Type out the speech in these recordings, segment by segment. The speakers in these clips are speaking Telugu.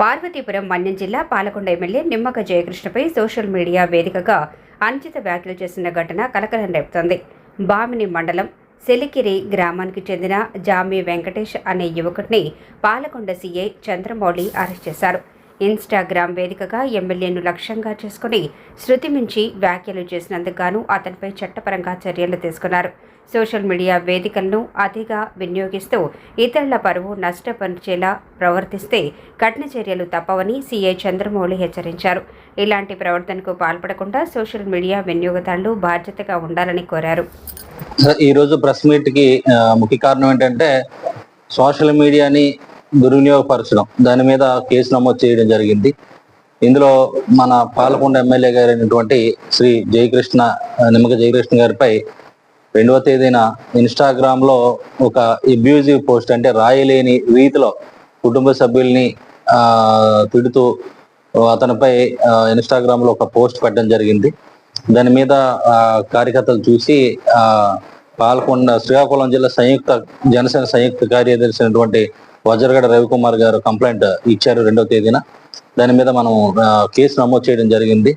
పార్వతీపురం మన్యం జిల్లా పాలకొండ ఎమ్మెల్యే నిమ్మక జయకృష్ణపై సోషల్ మీడియా వేదికగా అనుచిత వ్యాఖ్యలు చేసిన ఘటన కలకలం రేపుతోంది. బామిని మండలం సెలికిరి గ్రామానికి చెందిన జామి వెంకటేష్ అనే యువకుడిని పాలకొండ సీఐ చంద్రమౌళి అరెస్ట్ చేశారు. ఇన్స్టాగ్రామ్ వేదికగా ఎమ్మెల్యేను లక్ష్యంగా చేసుకుని శృతి మించి వ్యాఖ్యలు చేసినందుకు అతనిపై చట్టపరంగా చర్యలు తీసుకున్నారు. సోషల్ మీడియా వేదికలను అతిగా వినియోగిస్తూ ఇతరుల పరువు నష్టపరిచేలా ప్రవర్తిస్తే కఠిన చర్యలు తప్పవని సీఐ చంద్రమౌళి హెచ్చరించారు. ఇలాంటి ప్రవర్తనకు పాల్పడకుండా సోషల్ మీడియా వినియోగదారులు బాధ్యతగా ఉండాలని కోరారు. ఈరోజు ప్రెస్ మీట్కి ముఖ్య కారణం ఏంటంటే సోషల్ మీడియాని దుర్వినియోగపరచడం. దాని మీద కేసు నమోదు చేయడం జరిగింది. ఇందులో మన పాలకొండ ఎమ్మెల్యే గారైనటువంటి శ్రీ జయకృష్ణ నిమ్మక జయకృష్ణ గారిపై రెండవ తేదీన ఇన్స్టాగ్రామ్లో ఒక అబ్యూజివ్ పోస్ట్ అంటే రాయలేని రీతిలో కుటుంబ సభ్యుల్ని ఆ తిడుతూ అతనిపై ఇన్స్టాగ్రామ్లో ఒక పోస్ట్ పెట్టడం జరిగింది. దాని మీద ఆ కార్యకర్తలు చూసి ఆ పాల్కొండ శ్రీకాకుళం జిల్లా సంయుక్త జనసేన సంయుక్త కార్యదర్శి అయినటువంటి వజ్రగడ రవికుమార్ గారు కంప్లైంట్ ఇచ్చారు రెండవ తేదీన. దాని మీద మనం కేసు నమోదు చేయడం జరిగింది.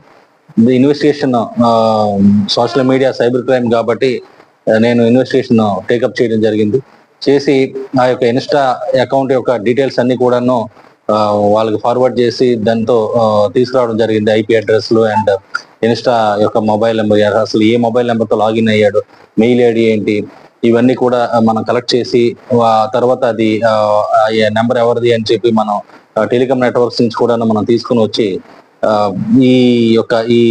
Investigation social media cyber crime కాబట్టి నేను ఇన్వెస్టిగేషన్ టేకప్ చేయడం జరిగింది. చేసి ఆ యొక్క ఇన్స్టా అకౌంట్ యొక్క డీటెయిల్స్ అన్ని కూడాను వాళ్ళకి ఫార్వర్డ్ చేసి దాంతో తీసుకురావడం జరిగింది ఐపీ అడ్రస్లు అండ్ ఇన్స్టా యొక్క మొబైల్ నెంబర్ అసలు ఏ మొబైల్ నెంబర్తో లాగిన్ అయ్యాడు మెయిల్ ఐడి ఏంటి ఇవన్నీ కూడా మనం కలెక్ట్ చేసి తర్వాత అది నెంబర్ ఎవరిది అని చెప్పి మనం టెలికామ్ నెట్వర్క్స్ నుంచి కూడా మనం తీసుకుని వచ్చి ఈ యొక్క ఈ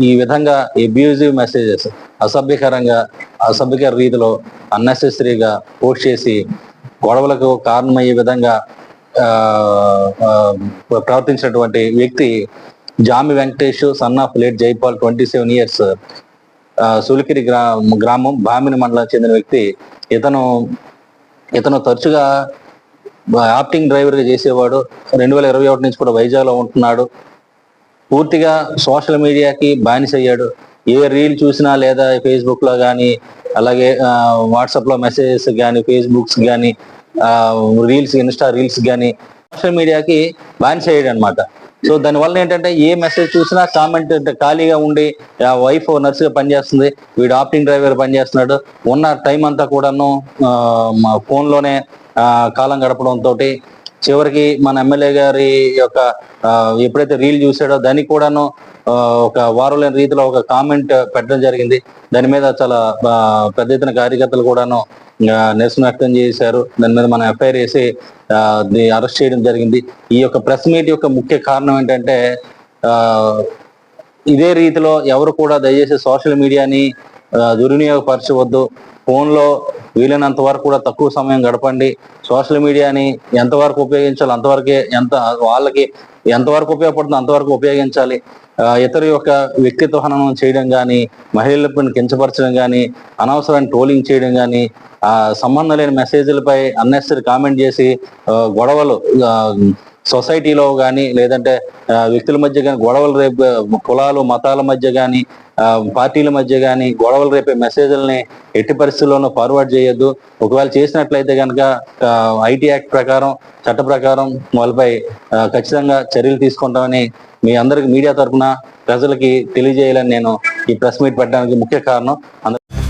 ఈ విధంగా అబ్యూజివ్ మెసేజెస్ అసభ్యకరంగా అసభ్యకర రీతిలో అన్నెసెసరీగా పోస్ట్ చేసి గొడవలకు కారణమయ్యే విధంగా ప్రవర్తించినటువంటి వ్యక్తి Jami Venkatesh son of late Jaipal twenty seven years Sulikiri గ్రా గ్రామం బామిని మండలానికి చెందిన వ్యక్తి ఇతను ఇతను తరచుగా యాప్టింగ్ డ్రైవర్గా చేసేవాడు. రెండు వేల ఇరవై ఒకటి నుంచి కూడా వైజాగ్లో ఉంటున్నాడు. పూర్తిగా సోషల్ మీడియాకి బానిస అయ్యాడు. ఏ రీల్ చూసినా లేదా ఫేస్బుక్లో కానీ అలాగే వాట్సాప్లో మెసేజెస్ కానీ ఫేస్బుక్స్ కానీ రీల్స్ ఇన్స్టా రీల్స్ కానీ సోషల్ మీడియాకి బానిస అయ్యాడు అనమాట సో దానివల్ల ఏంటంటే ఏ మెసేజ్ చూసినా కామెంట్ ఖాళీగా ఉండి ఆ వైఫ్ నర్సుగా పనిచేస్తుంది వీడు ఆప్టింగ్ డ్రైవర్ పనిచేస్తున్నాడు. ఉన్న టైం అంతా కూడాను మా ఫోన్లోనే కాలం గడపడం తోటి చివరికి మన ఎమ్మెల్యే గారి యొక్క ఎప్పుడైతే రీల్ చూసాడో దానికి కూడాను ఒక వారం లేని రీతిలో ఒక కామెంట్ పెట్టడం జరిగింది. దాని మీద చాలా పెద్ద ఎత్తున కార్యకర్తలు కూడాను నిరసన వ్యక్తం చేశారు. దాని మీద మనం ఎఫ్ఐఆర్ వేసి అరెస్ట్ చేయడం జరిగింది. ఈ యొక్క ప్రెస్ మీట్ యొక్క ముఖ్య కారణం ఏంటంటే ఆ, ఇదే రీతిలో ఎవరు కూడా దయచేసి సోషల్ మీడియాని దుర్వినియోగపరచవద్దు. ఫోన్లో వీలైనంత వరకు కూడా తక్కువ సమయం గడపండి. సోషల్ మీడియాని ఎంతవరకు ఉపయోగించాలి అంతవరకే ఎంత వాళ్ళకి ఎంతవరకు ఉపయోగపడుతుందో అంతవరకు ఉపయోగించాలి. ఇతరు యొక్క వ్యక్తిత్వ హననం చేయడం కానీ మహిళలను కించపరచడం కానీ అనవసరమైన ట్రోలింగ్ చేయడం కానీ ఆ సంబంధం లేని మెసేజ్లపై అన్నెసరీ కామెంట్ చేసి గొడవలు సొసైటీలో కానీ లేదంటే వ్యక్తుల మధ్య కానీ గొడవలు రేపు కులాలు మతాల మధ్య కానీ పార్టీల మధ్య కానీ గొడవలు రేపే మెసేజ్లని ఎట్టి పరిస్థితుల్లోనూ ఫార్వర్డ్ చేయొద్దు. ఒకవేళ చేసినట్లయితే కనుక ఐటీ యాక్ట్ ప్రకారం చట్ట ప్రకారం వాళ్ళపై ఖచ్చితంగా చర్యలు తీసుకుంటామని మీ అందరికి మీడియా తరఫున ప్రజలకి తెలియజేయాలని నేను ఈ ప్రెస్ మీట్ పెట్టడానికి ముఖ్య కారణం. అందరూ